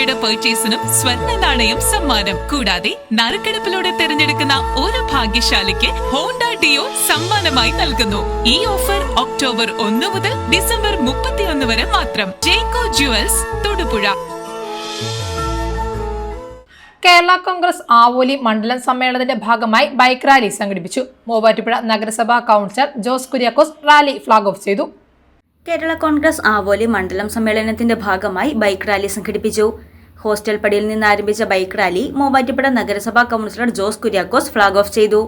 രൂപയുടെ പർച്ചേസിനും സ്വർണ നാണയം സമ്മാനം. കൂടാതെ നറുക്കെടുപ്പിലൂടെ തിരഞ്ഞെടുക്കുന്ന ഓരോ ഭാഗ്യശാലിക്ക് ഹോണ്ട ഡിയോ സമ്മാനമായി നൽകുന്നു. ഈ ഓഫർ ഒക്ടോബർ ഒന്ന് മുതൽ ഡിസംബർ മുപ്പത്തിയൊന്ന് വരെ മാത്രം. ജേക്കോ ജുവൽസ് തൊടുപുഴ. കേരള കോൺഗ്രസ് ആവോലി മണ്ഡലം സമ്മേളനത്തിന്റെ ഭാഗമായി ബൈക്ക് റാലി സംഘടിപ്പിച്ചു. മൂവാറ്റുപുഴ നഗരസഭാ councillor Jose Kuriakose rally flag off ചെയ്തു. കേരള കോൺഗ്രസ് ആവോലി മണ്ഡലം സമ്മേളനത്തിന്റെ ഭാഗമായി ബൈക്ക് റാലി സംഘടിപ്പിച്ചു. ഹോസ്റ്റൽ പടിയിൽ നിന്ന് ആരംഭിച്ച ബൈക്ക് റാലി മൂവാറ്റുപുഴ നഗരസഭാ councillor Jose Kuriakose flag off ചെയ്തു.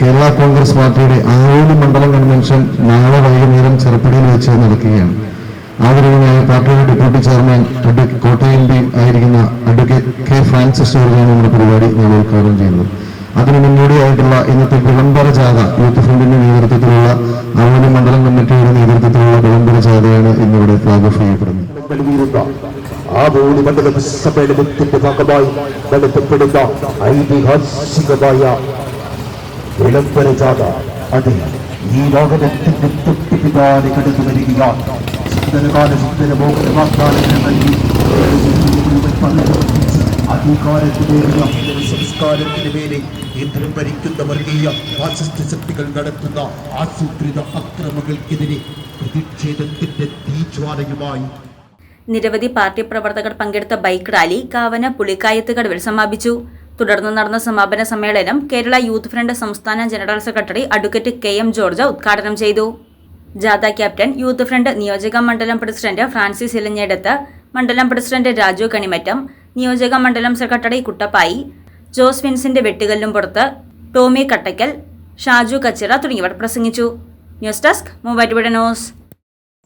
കേരള കോൺഗ്രസ് പാർട്ടിയുടെ ആയിരം മണ്ഡലം കൺവെൻഷൻ നാളെ വൈകുന്നേരം ചെറുപ്പടിയിൽ വെച്ച് നടക്കുകയാണ്. ആദരണീയനായ പാർട്ടിയുടെ ഡെപ്യൂട്ടി ചെയർമാൻ കോട്ടയം പി ആയിരിക്കുന്ന അഡ്വക്കേറ്റ് കെ ഫ്രാൻസിസ് ജോർജാണ് നമ്മുടെ പരിപാടി നാളെ ഉദ്ഘാടനം ചെയ്യുന്നത്. അതിന് മുന്നോടിയായിട്ടുള്ള ഇന്നത്തെ വിളംബര ജാഥ യൂത്ത് ഫ്രണ്ടിന്റെ നേതൃത്വത്തിലുള്ള ആവണി മണ്ഡലം കമ്മിറ്റിയുടെ നേതൃത്വത്തിലുള്ള വിളംബര ജാഥയാണ് ഇന്നിവിടെ ഫ്ലാഗ് ഓഫ് ചെയ്യപ്പെടുന്നത്. നൽകിയിരുന്ന ആ മൂന്ന് മണ്ഡലം സമ്മേളനത്തിന്റെ ഭാഗമായി നടത്തപ്പെടുന്ന ഐതിഹാസികമായ വിളംബര ജാഥ. അതെ ഈ വാഹനത്തിന്റെ തൊട്ടു പിന്നാലെ കടന്നു വരികയാണ്. സുന്ദരകാല സുന്ദര വർഗീയ ഫാസിസ്റ്റ് ശക്തികൾ നടത്തുന്ന ആസൂത്രിത അക്രമങ്ങൾക്കെതിരെ പ്രതിഷേധത്തിന്റെ തീജ്വാലയുമായി നിരവധി പാർട്ടി പ്രവർത്തകർ പങ്കെടുത്ത ബൈക്ക് റാലി കാവന പുളിക്കായത്ത് കടവിൽ സമാപിച്ചു. തുടർന്ന് നടന്ന സമാപന സമ്മേളനം കേരള യൂത്ത് ഫ്രണ്ട് സംസ്ഥാന general secretary advocate K M George ഉദ്ഘാടനം ചെയ്തു. ജാഥ ക്യാപ്റ്റൻ യൂത്ത് ഫ്രണ്ട് നിയോജക മണ്ഡലം പ്രസിഡന്റ് ഫ്രാൻസിസ് ഇലഞ്ഞെടുത്ത് മണ്ഡലം പ്രസിഡന്റ് രാജു കണിമറ്റം നിയോജക മണ്ഡലം സെക്രട്ടറി കുട്ടപ്പായി ജോസ് വിൻസിന്റെ വെട്ടുകല്ലും പുറത്ത് ടോമി കട്ടക്കൽ ഷാജു കച്ചിറ തുടങ്ങിയവർ പ്രസംഗിച്ചു. News desk Muvattupuzha news.